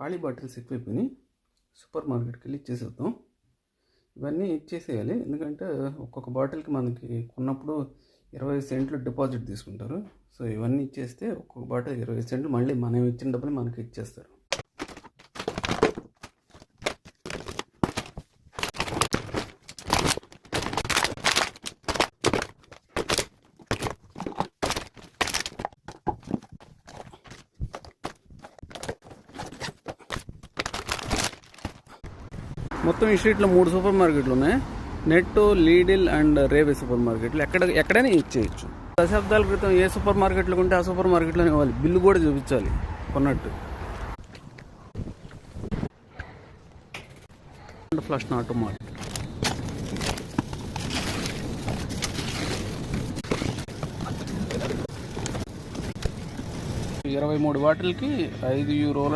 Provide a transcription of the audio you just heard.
ఖాళీ బాటిల్స్ ఎక్కువైపోయినాయి. సూపర్ మార్కెట్కి వెళ్ళి ఇచ్చేసేద్దాం. ఇవన్నీ ఇచ్చేసేయాలి. ఎందుకంటే ఒక్కొక్క బాటిల్కి మనకి కొన్నప్పుడు ఇరవై సెంట్లు డిపాజిట్ తీసుకుంటారు. సో ఇవన్నీ ఇచ్చేస్తే ఒక్కొక్క బాటిల్ ఇరవై సెంట్లు మళ్ళీ మనం ఇచ్చిన డబ్బులు మనకి ఇచ్చేస్తారు. మొత్తం ఈ స్ట్రీట్లో మూడు సూపర్ మార్కెట్లు ఉన్నాయి. Netto Lidl and Rewe super మార్కెట్లు ఎక్కడ ఎక్కడైనా ఇచ్చేయచ్చు. దశాబ్దాల క్రితం ఏ సూపర్ మార్కెట్లో ఉంటే ఆ సూపర్ మార్కెట్లోనే ఇవ్వాలి బిల్లు కూడా చూపించాలి. కొన్నట్టు. ఫ్లష్ నాటు మార్కెట్ ఇరవై మూడు బాటిల్కి ఐదు యూరోల